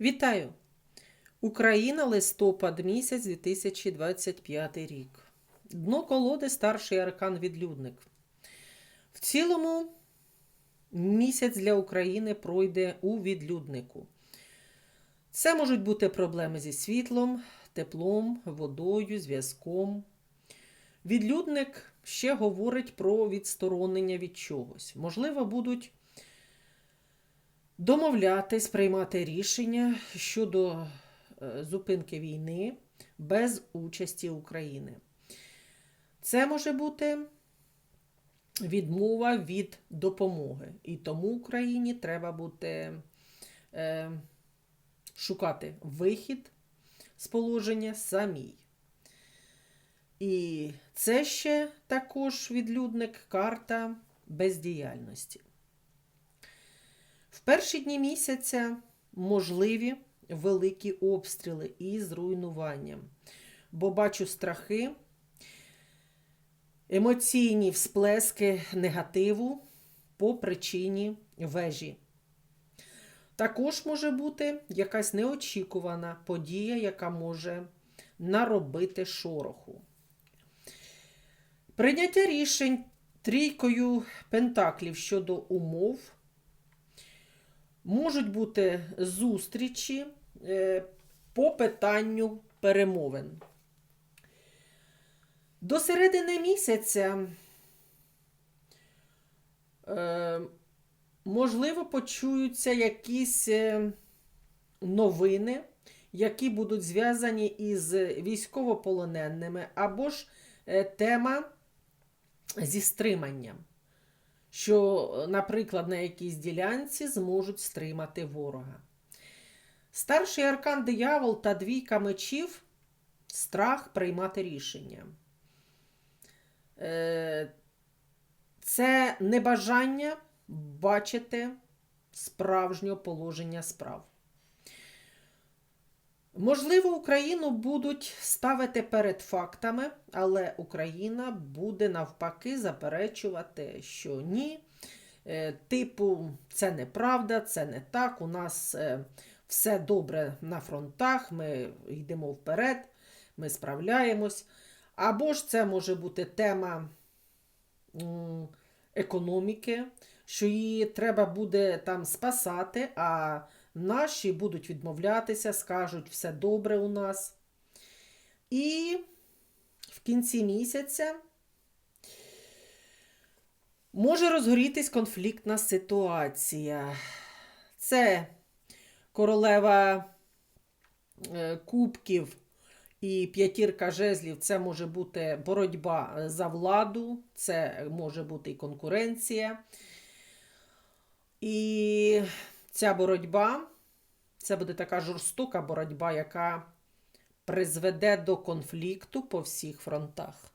Вітаю! Україна, листопад місяць 2025 рік. Дно колоди старший аркан відлюдник. В цілому місяць для України пройде у відлюднику. Це можуть бути проблеми зі світлом, теплом, водою, зв'язком. Відлюдник ще говорить про відсторонення від чогось. Можливо, будуть домовлятись, приймати рішення щодо е, зупинки війни без участі України. Це може бути відмова від допомоги. І тому Україні треба буде е, шукати вихід з положення самій. І це ще також відлюдник карта бездіяльності. Перші дні місяця можливі великі обстріли і зруйнуванням, бо бачу страхи, емоційні всплески негативу по причині вежі. Також може бути якась неочікувана подія, яка може наробити шороху. Прийняття рішень трійкою пентаклів щодо умов. Можуть бути зустрічі е, по питанню перемовин. До середини місяця, е, можливо, почуються якісь е, новини, які будуть зв'язані із військовополоненими, або ж тема зі стриманням що, наприклад, на якійсь ділянці зможуть стримати ворога. Старший аркан диявол та двійка мечів страх приймати рішення. Е, це небажання бачити справжнього положення справ. Можливо, Україну будуть ставити перед фактами, але Україна буде навпаки заперечувати, що ні. е, Типу, це неправда, це не так. У нас е, все добре на фронтах, ми йдемо вперед, ми справляємось. Або ж це може бути тема економіки, що її треба буде там спасати. а Наші будуть відмовлятися, скажуть, все добре у нас. І в кінці місяця може розгорітись конфліктна ситуація. Це королева е, кубків і п'ятірка жезлів це може бути боротьба за владу, це може бути і конкуренція. І ця боротьба це буде така жорстока боротьба, яка призведе до конфлікту по всіх фронтах.